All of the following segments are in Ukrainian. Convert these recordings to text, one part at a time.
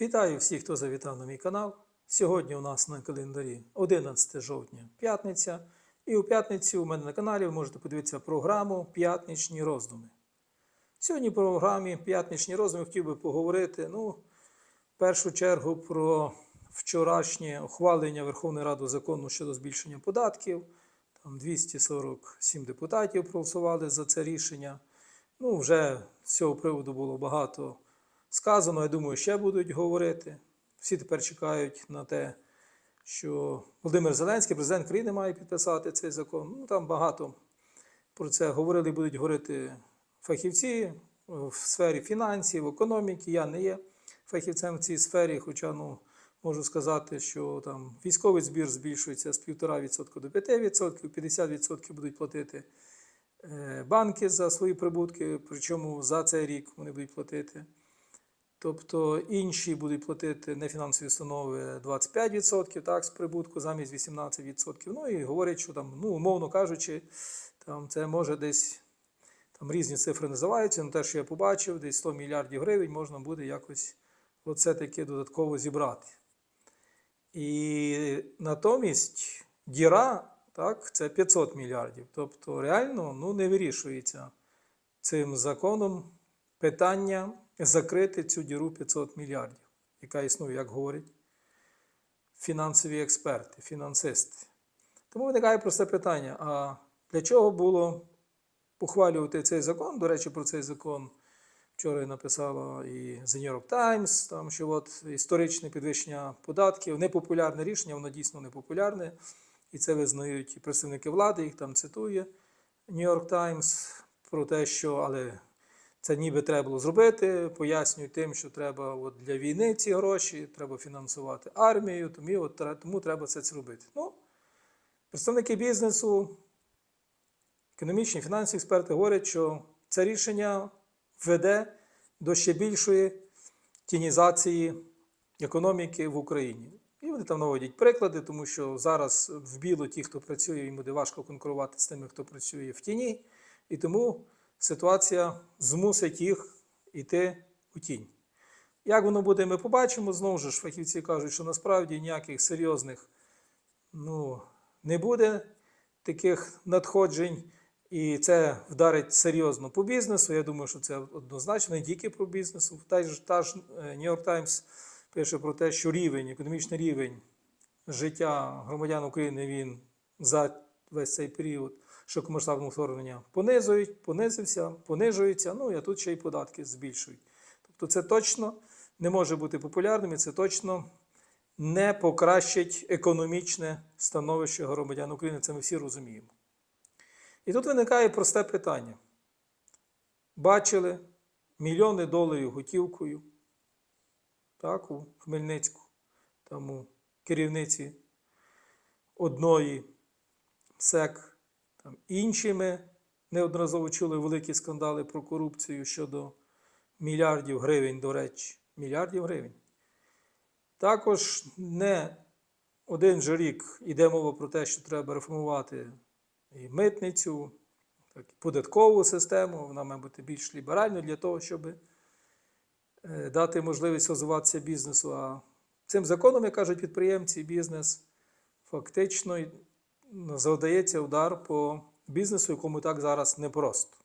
Вітаю всіх, хто завітав на мій канал. Сьогодні у нас на календарі 11 жовтня, п'ятниця. І у п'ятницю у мене на каналі ви можете подивитися програму П'ятничні роздуми. Сьогодні в програмі П'ятничні роздуми хотів би поговорити, ну, в першу чергу про вчорашнє ухвалення Верховної Ради закону щодо збільшення податків. Там 247 депутатів проголосували за це рішення. Ну, вже з цього приводу було багато сказано. Я думаю, ще будуть говорити. Всі тепер чекають на те, що Володимир Зеленський, президент країни, має підписати цей закон. Ну, там багато про це говорили будуть говорити фахівці в сфері фінансів, економіки. Я не є фахівцем в цій сфері, хоча ну, можу сказати, що там військовий збір збільшується з 1,5% до 5%, 50% будуть платити е, банки за свої прибутки, причому за цей рік вони будуть платити. Тобто інші будуть платити нефінансові установи 25% так, з прибутку замість 18%. Ну і говорять, що там, ну, умовно кажучи, там це може десь там різні цифри називаються, але те, що я побачив, десь 100 мільярдів гривень можна буде якось оце таки додатково зібрати. І натомість діра так, це 500 мільярдів. Тобто реально ну, не вирішується цим законом питання закрити цю діру 500 мільярдів, яка існує, як говорять фінансові експерти, фінансисти. Тому виникає просте питання: а для чого було ухвалювати цей закон? До речі, про цей закон вчора написала і The New York Times, там, що от історичне підвищення податків, непопулярне рішення, воно дійсно непопулярне. І це визнають і представники влади, їх там цитує New York Times про те, що але це ніби треба було зробити. Пояснюють тим, що треба от для війни ці гроші, треба фінансувати армію, тому, от, тому треба це зробити. Ну, представники бізнесу, економічні фінансові експерти говорять, що це рішення веде до ще більшої тінізації економіки в Україні. І вони там наводять приклади, тому що зараз в білу ті, хто працює, їм буде важко конкурувати з тими, хто працює в тіні. І тому ситуація змусить їх йти у тінь. Як воно буде, ми побачимо. Знову ж фахівці кажуть, що насправді ніяких серйозних ну, не буде таких надходжень, і це вдарить серйозно по бізнесу. Я думаю, що це однозначно не тільки по бізнесу. Та ж, та ж е, New York Times пише про те, що рівень, економічний рівень життя громадян України він за весь цей період широкомасштабного вторгнення понизують, понизився, понижується. Ну а тут ще й податки збільшують. Тобто, це точно не може бути популярним, і це точно не покращить економічне становище громадян України. Це ми всі розуміємо. І тут виникає просте питання. Бачили мільйони доларів готівкою так, у Хмельницьку, там у керівниці одної СЕК, там іншими неодноразово чули великі скандали про корупцію щодо мільярдів гривень, до речі, мільярдів гривень. Також не один же рік йде мова про те, що треба реформувати і митницю, так, і податкову систему, вона має бути більш ліберальною для того, щоб е, дати можливість розвиватися бізнесу. А цим законом, як кажуть підприємці, бізнес фактично завдається удар по бізнесу, якому так зараз непросто.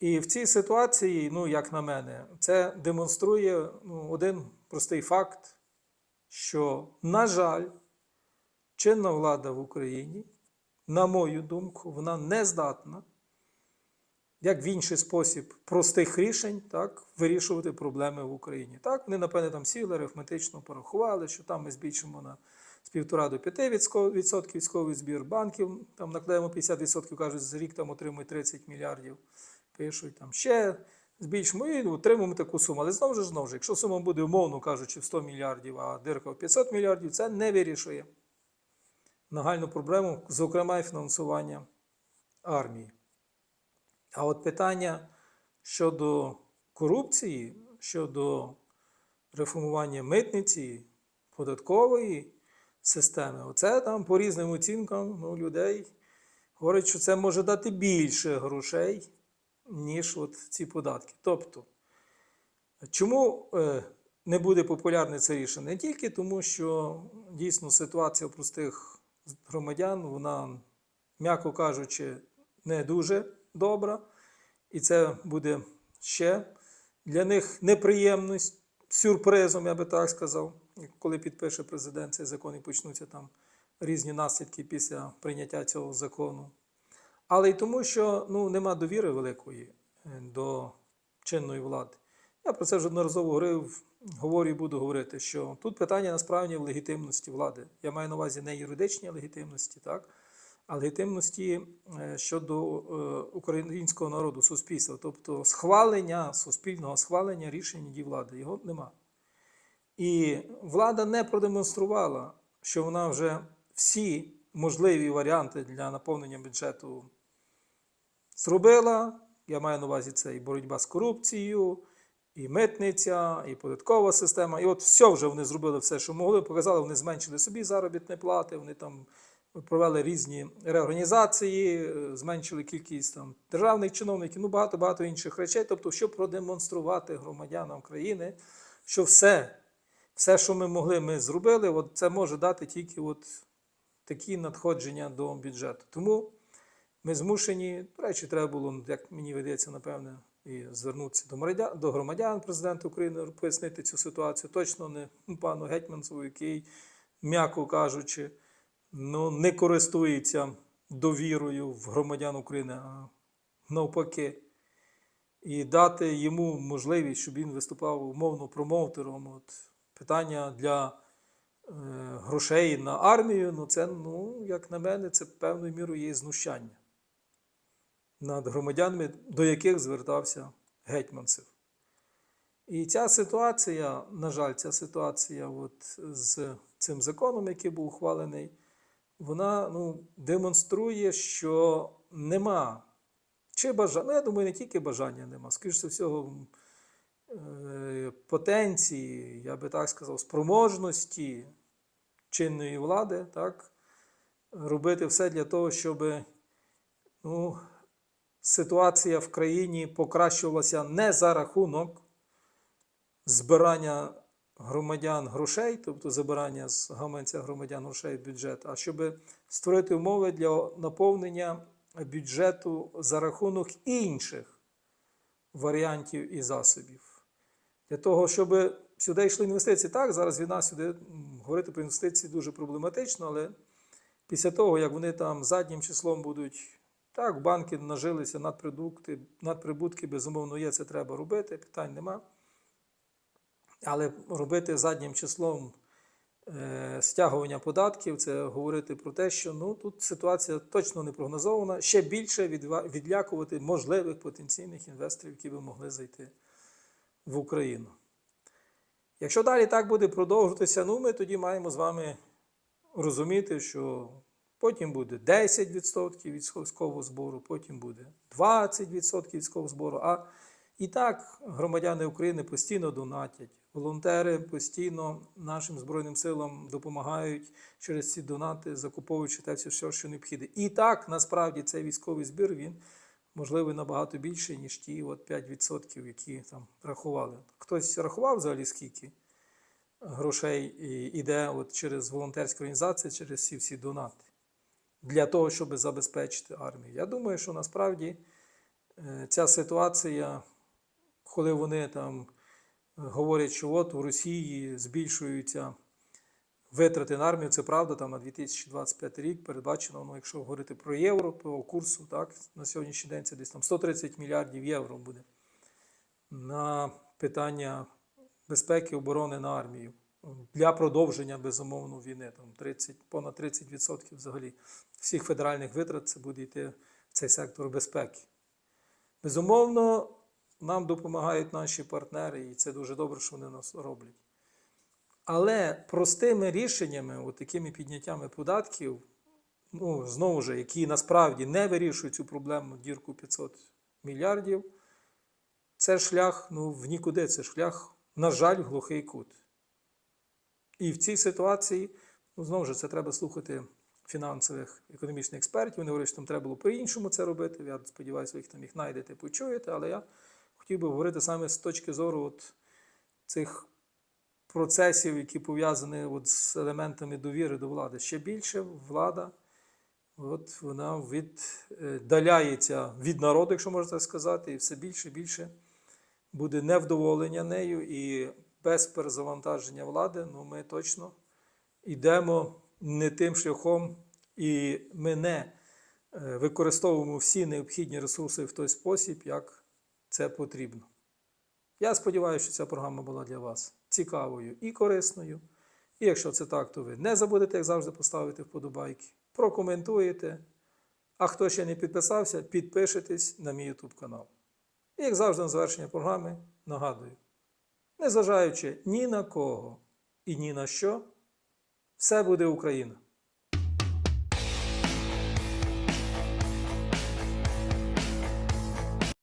І в цій ситуації, ну, як на мене, це демонструє ну, один простий факт, що, на жаль, чинна влада в Україні, на мою думку, вона не здатна, як в інший спосіб простих рішень, так, вирішувати проблеми в Україні. Так, вони, напевне, там сіли, арифметично порахували, що там ми збільшимо на з півтора до 5% військовий збір банків, там наклеїмо 50%, кажуть, за рік там отримують 30 мільярдів. Пишуть там ще збільшимо і отримуємо таку суму. Але знову ж знову ж, якщо сума буде, умовно кажучи, в 100 мільярдів, а дирка в 500 мільярдів, це не вирішує нагальну проблему, зокрема і фінансування армії. А от питання щодо корупції, щодо реформування митниці, податкової системи, оце там по різним оцінкам ну, людей говорять, що це може дати більше грошей, ніж от ці податки. Тобто, чому е, не буде популярне це рішення? Не тільки тому, що дійсно ситуація простих громадян, вона, м'яко кажучи, не дуже добра, і це буде ще для них неприємність, сюрпризом, я би так сказав, коли підпише президент цей закон і почнуться там різні наслідки після прийняття цього закону. Але й тому, що ну, нема довіри великої е, до чинної влади. Я про це вже одноразово говорив, говорю і буду говорити, що тут питання насправді в легітимності влади. Я маю на увазі не юридичній легітимності, так, а легітимності е, щодо е, українського народу, суспільства, тобто схвалення суспільного схвалення рішень дій влади. Його нема. І влада не продемонструвала, що вона вже всі можливі варіанти для наповнення бюджету зробила. Я маю на увазі це і боротьба з корупцією, і митниця, і податкова система. І от все вже вони зробили все, що могли. Показали, вони зменшили собі заробітні плати, вони там провели різні реорганізації, зменшили кількість там державних чиновників, ну багато-багато інших речей. Тобто, щоб продемонструвати громадянам країни, що все, все, що ми могли, ми зробили, от це може дати тільки от такі надходження до бюджету. Тому ми змушені, до речі, треба було, як мені видається, напевне, і звернутися до громадян, до громадян президента України, пояснити цю ситуацію. Точно не пану Гетьманцеву, який, м'яко кажучи, ну, не користується довірою в громадян України, а навпаки. І дати йому можливість, щоб він виступав умовно промоутером. От, питання для е, грошей на армію, ну це, ну, як на мене, це певною мірою є знущання над громадянами, до яких звертався гетьманцев. І ця ситуація, на жаль, ця ситуація от з цим законом, який був ухвалений, вона ну, демонструє, що нема чи бажання, ну я думаю, не тільки бажання нема, скоріше всього, потенції, я би так сказав, спроможності чинної влади, так, робити все для того, щоб ну, ситуація в країні покращувалася не за рахунок збирання громадян грошей, тобто забирання з гаманця громадян грошей в бюджет, а щоб створити умови для наповнення бюджету за рахунок інших варіантів і засобів. Для того, щоб сюди йшли інвестиції. Так, зараз війна сюди говорити про інвестиції дуже проблематично, але після того, як вони там заднім числом будуть, так, банки нажилися надприбутки, надприбутки, безумовно, є, це треба робити, питань нема. Але робити заднім числом е, стягування податків, це говорити про те, що ну, тут ситуація точно не прогнозована, ще більше відва- відлякувати можливих потенційних інвесторів, які би могли зайти в Україну. Якщо далі так буде продовжуватися, ну ми тоді маємо з вами розуміти, що потім буде 10% від військового збору, потім буде 20% військового збору. А і так громадяни України постійно донатять. Волонтери постійно нашим Збройним силам допомагають через ці донати, закуповуючи те все, що необхідне. І так, насправді, цей військовий збір він можливо набагато більший, ніж ті от 5%, які там рахували. Хтось рахував взагалі скільки грошей іде от через волонтерські організації, через всі всі донати для того, щоб забезпечити армію. Я думаю, що насправді е, ця ситуація, коли вони там говорять, що от у Росії збільшуються витрати на армію, це правда, там на 2025 рік передбачено, ну, якщо говорити про євро, по курсу, так, на сьогоднішній день це десь там 130 мільярдів євро буде на питання безпеки оборони на армію для продовження безумовно війни. Там 30, понад 30% взагалі всіх федеральних витрат це буде йти в цей сектор безпеки. Безумовно, нам допомагають наші партнери, і це дуже добре, що вони нас роблять. Але простими рішеннями, от такими підняттями податків, ну, знову ж, які насправді не вирішують цю проблему дірку 500 мільярдів, це шлях ну, в нікуди, це шлях, на жаль, глухий кут. І в цій ситуації, ну, знову ж, це треба слухати фінансових економічних експертів. Вони говорять, що там треба було по-іншому це робити. Я сподіваюся, ви їх там їх знайдете, почуєте, але я хотів би говорити саме з точки зору от цих процесів, які пов'язані от з елементами довіри до влади. Ще більше влада от вона віддаляється від народу, якщо можна так сказати, і все більше і більше буде невдоволення нею і без перезавантаження влади, ну ми точно йдемо не тим шляхом, і ми не е, використовуємо всі необхідні ресурси в той спосіб, як це потрібно. Я сподіваюся, що ця програма була для вас цікавою і корисною. І якщо це так, то ви не забудете, як завжди, поставити вподобайки, прокоментуєте. А хто ще не підписався, підпишитесь на мій YouTube канал. І як завжди, на завершення програми нагадую: незважаючи ні на кого і ні на що, все буде Україна.